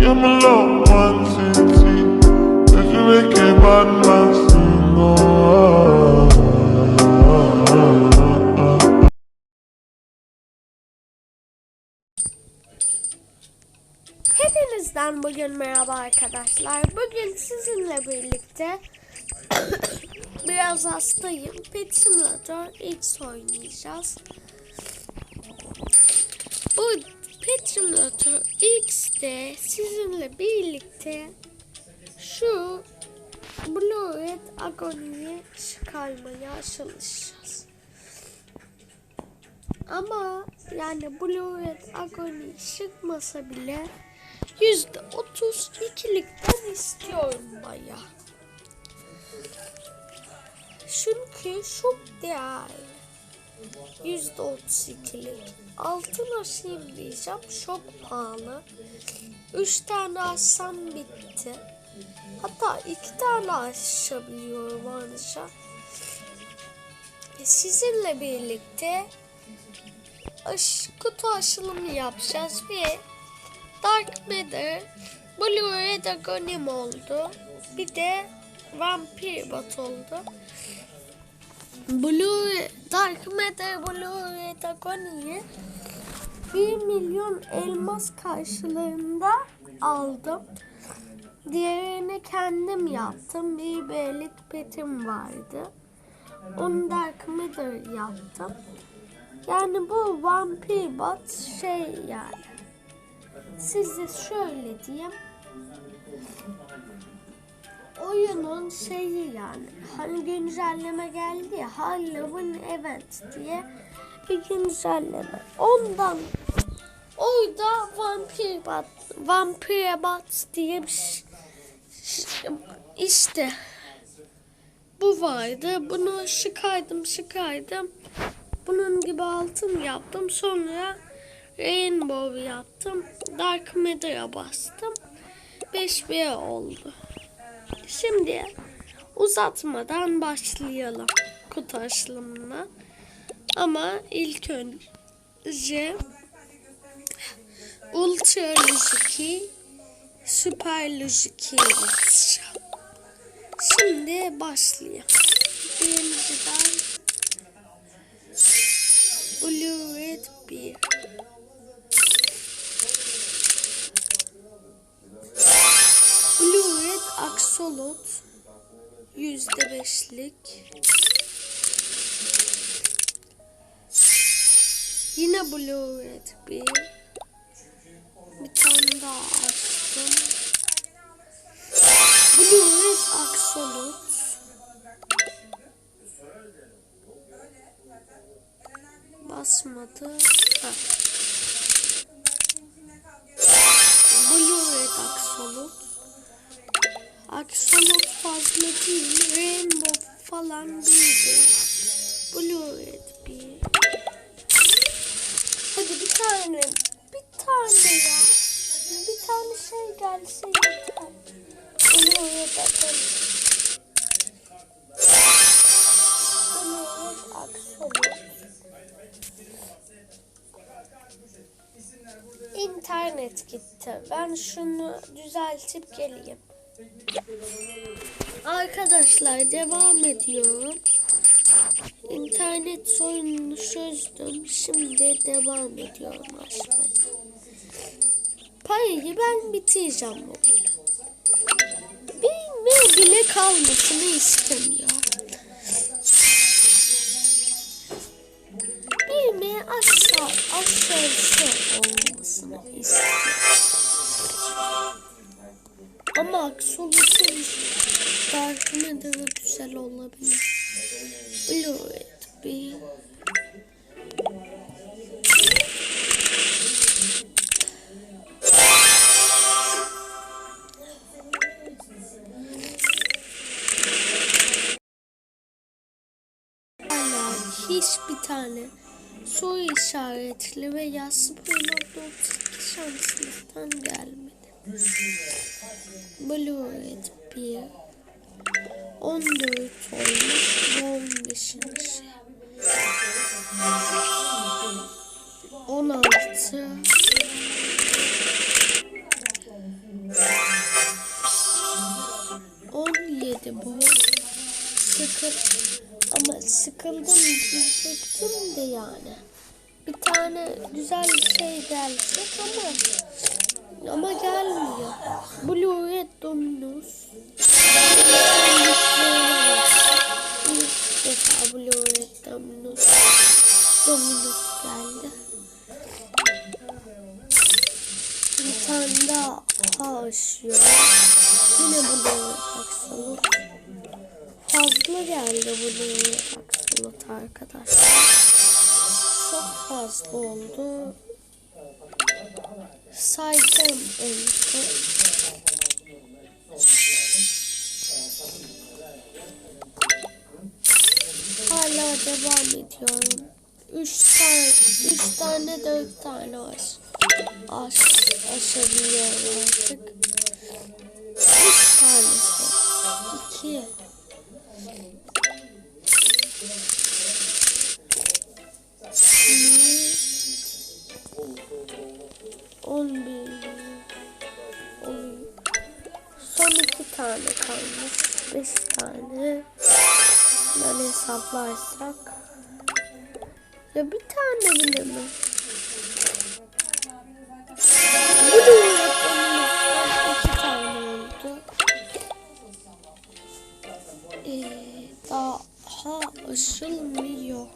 Give me love one city. If you make a bad man sing, oh. Hepinizden bugün merhaba arkadaşlar. Bugün sizinle birlikte biraz hastayım. Pet Simulator X oynayacağız. Bu Simulator X'te sizinle birlikte şu Blue Red Agony'yi çıkarmaya çalışacağız. Ama yani Blue Red Agony çıkmasa bile yüzde otuz ikilikten istiyorum baya. Çünkü çok değerli. Yüzde otuz ikilik. Altın aşayım diyeceğim. Çok pahalı. Üç tane aşsam bitti. Hatta iki tane aşabiliyorum anca. Sizinle birlikte aş, kutu aşılımı yapacağız ve Dark Matter Blue Red Aghanim oldu. Bir de Vampir Bot oldu. Blue Dark Matter Blue Aghanim'i 1 milyon elmas karşılığında aldım. Diğerini kendim yaptım. Bir belik petim vardı. Onu Dark Matter yaptım. Yani bu vampir bot şey yani. Size şöyle diyeyim. Oyunun şeyi yani. Hani güncelleme geldi ya. Halloween Event diye bir güncelleme. Ondan orada vampir bot, vampir bot diye bir şey, işte bu vardı. Bunu çıkardım çıkardım. Bunun gibi altın yaptım. Sonra Rainbow yaptım. Dark Matter'a bastım. 5B oldu. Şimdi uzatmadan başlayalım kutu açılımına. Ama ilk önce Ultra Logiki Süper Logiki'ye. Şimdi başlayalım. Birinciden Blue Red 1 Axolot yüzde beşlik Yine Blue Red 1 Bir tane daha açtım Blue Red Axolot basmadı. Ha. Blue Red Axolot. Axolot fazla değil. Rainbow falan değildi. Blue Red bir. Hadi bir tane. Bir tane ya. Bir tane şey gelse yeter. Blue Red Axolot. İnternet gitti. Ben şunu düzeltip geleyim. Arkadaşlar devam ediyorum. İnternet sorununu çözdüm. Şimdi devam ediyorum açmayı. Parayı ben bitireceğim bu bölüm. Bir bile kalmasını istemiyorum. Bilmeye asla aşağısı olmasını istiyorum. Ama Axolot'un Dark Matter'ı güzel olabilir. Red bir Hala hiçbir tane soru işaretli ve yassı 0.32 şanslılıktan gelmedi. Blue Red bir 14 olmuş 15. 16 17 bu sıkı ama sıkıldım diyecektim de yani. Bir tane güzel bir şey gelecek ama ama gelmiyor. Blue Red Dominus. İlk defa Blue Red Dominus. Dominus geldi. Bir tane daha açıyor. Yine Blue Red. Fazla geldi Blue Red Axolot arkadaşlar. Çok fazla oldu. En son. Hala devam ediyorum. Üç tane, üç tane, dört tane var. Aş, aşabiliyorum artık. Üç tane son. İki. On bir. On. Son iki tane kalmış. Beş tane. Ben hesaplarsak. Ya bir tane bile mi? Bu yapımızdan iki tane oldu. Ee, daha aşılmıyor.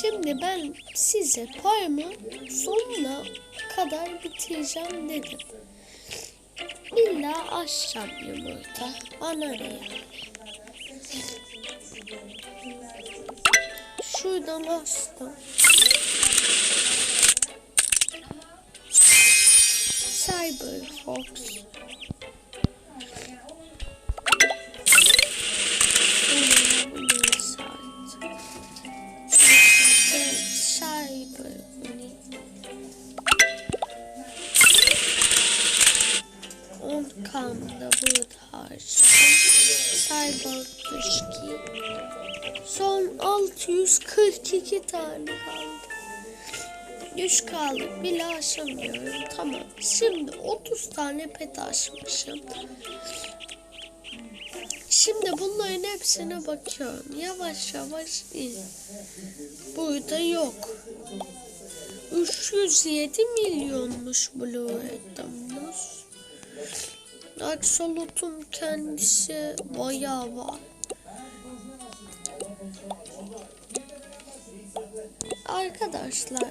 Şimdi ben size paramı sonuna kadar bitireceğim dedim. İlla açacağım yumurta. Bana yani? Şuradan açtım. Cyberfox. Hmm, 62 son 642 tane kaldı 3 kaldı bile aşamıyorum tamam şimdi 30 tane pet açmışım Şimdi bunların hepsine bakıyorum. Yavaş yavaş in. Burada yok. 307 milyonmuş Blue Atom'umuz. Axolot'un kendisi bayağı var. Arkadaşlar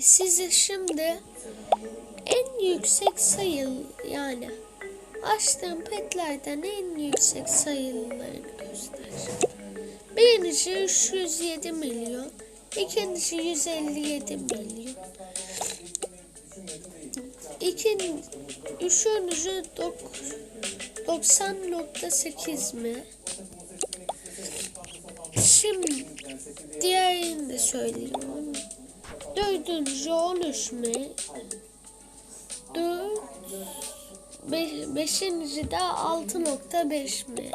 size şimdi en yüksek sayı yani açtığım petlerden en yüksek sayılarını göstereceğim. Birincisi 307 milyon, ikincisi 157 milyon. İkin, dok- 90.8 mi? Şimdi diğerini de söyleyeyim. Dördüncü 13 mi? Dört, beş, beşinci de 6.5 mi?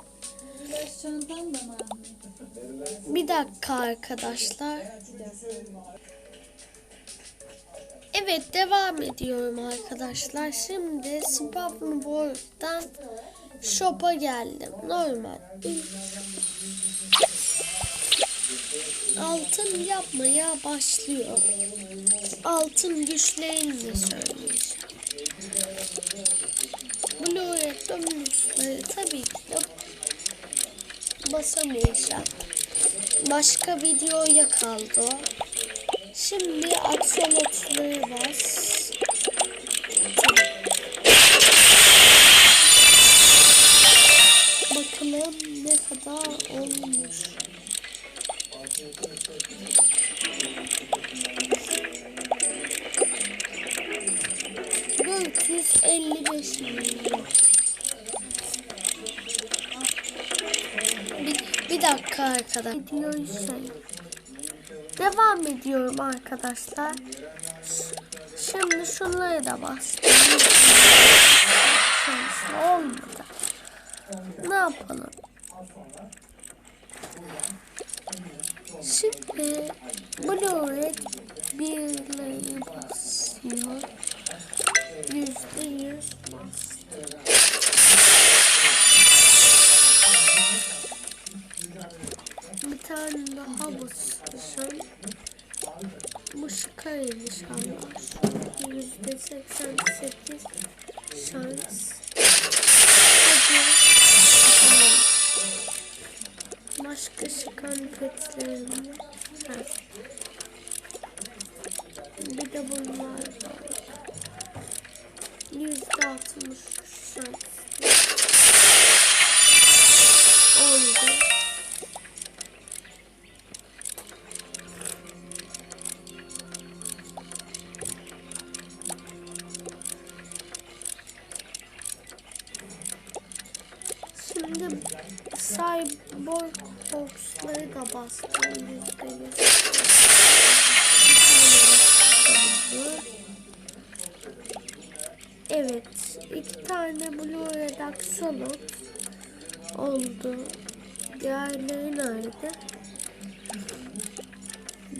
Bir dakika arkadaşlar. Evet devam ediyorum arkadaşlar. Şimdi Spam World'dan shop'a geldim. Normal. Altın yapmaya başlıyor. Altın güçlerini de söyleyeceğim. Blue Dominus'ları tabii ki de basamayacağım. Başka videoya kaldı. Şimdi aksolotları bas. Bakalım ne kadar olmuş. Elli beş milyon. Bir, bir dakika arkadaşlar. Şey. Devam ediyorum arkadaşlar. Şimdi şunları da. Şimdi olmadı. Ne yapalım? Şimdi Blu-ray birleri basıyor. Şans. Hadi. Başka çıkan petlerim Şimdi Cyborg Box'ları da bastım de Evet, iki tane Blue Redux Solid oldu. Diğerleri nerede?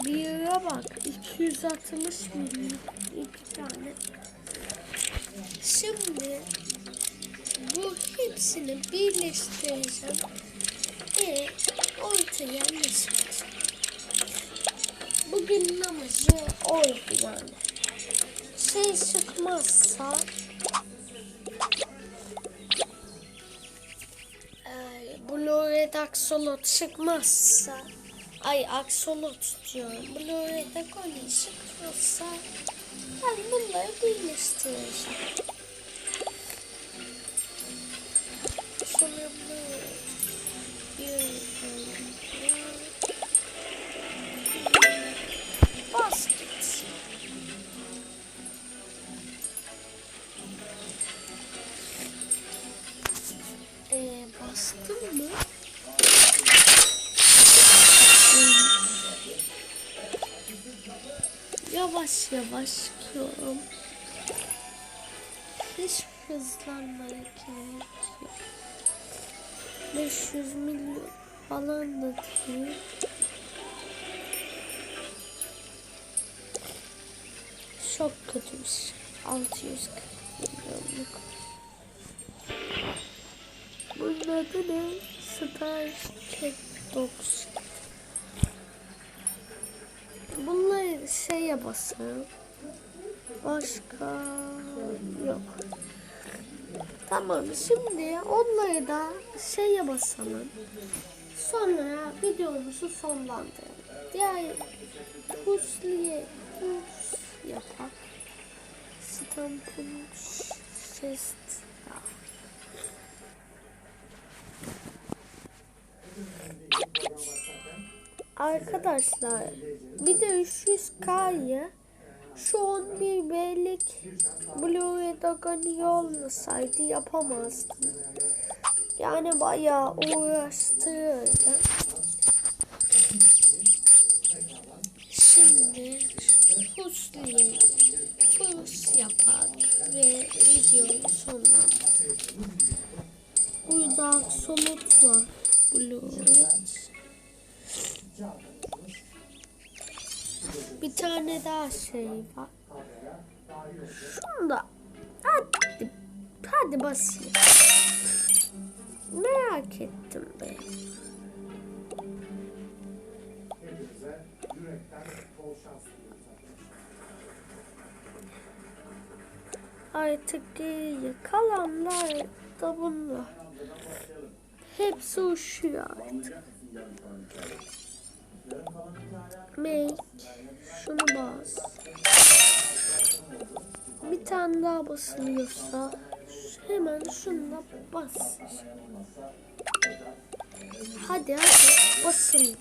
Bire bak, 260 milyon iki tane. Şimdi bu hepsini birleştireceğim ve ortaya çıkacak? Bugünün amacı oydu yani. Şey çıkmazsa Red Axolot çıkmazsa Ay Axolot diyorum. Red Axolot çıkmazsa ben bunları birleştireceğim. Gidiyorum. Hiç hızlanmaya gerek yok. 500 milyon falan da değil. Çok kötüymüş. 640 milyonluk. Bunun adı ne? Star Cat Dogs. Bunları şeye basarım. Başka yok. Tamam şimdi onları da şeye basalım. Sonra videomuzu sonlandıralım. Diğer pusliye pus yapar. Stampın chest. Arkadaşlar bir de 300K'yı şu 11 B'lik Blue Dragon'ı olmasaydı yapamazdım. Yani bayağı uğraştırırdı. Şimdi Husli'ye Hus yapak ve videoyu sonlandıralım. Burada solut var. Blue Bir tane daha şey var. Şunu da hadi, hadi basayım. Merak ettim be. Artık kalanlar da bunlar. Hepsi uçuyor artık. Make şunu bas. Bir tane daha basılıyorsa hemen şuna bas. Hadi hadi basın.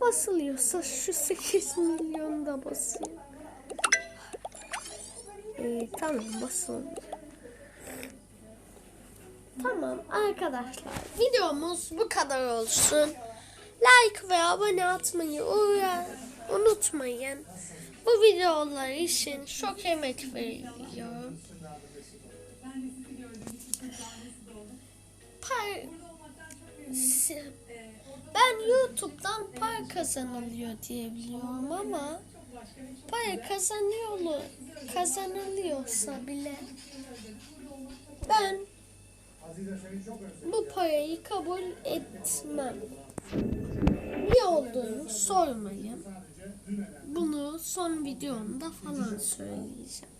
Basılıyorsa şu 8 milyon da basayım. Ee, tamam basılmıyor. Tamam arkadaşlar videomuz bu kadar olsun. Like ve abone atmayı uğra- unutmayın. Bu videolar için çok emek veriyorum. Par ben YouTube'dan para kazanılıyor diye biliyorum ama para kazanıyor kazanılıyorsa bile ben bu parayı kabul etmem. Niye olduğunu sormayın son videomda falan söyleyeceğim.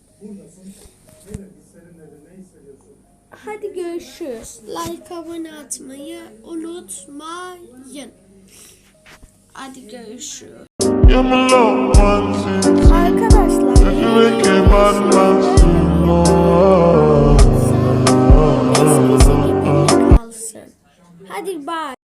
Hadi görüşürüz. Like abone atmayı unutmayın. Hadi görüşürüz. Arkadaşlar. Hadi bye.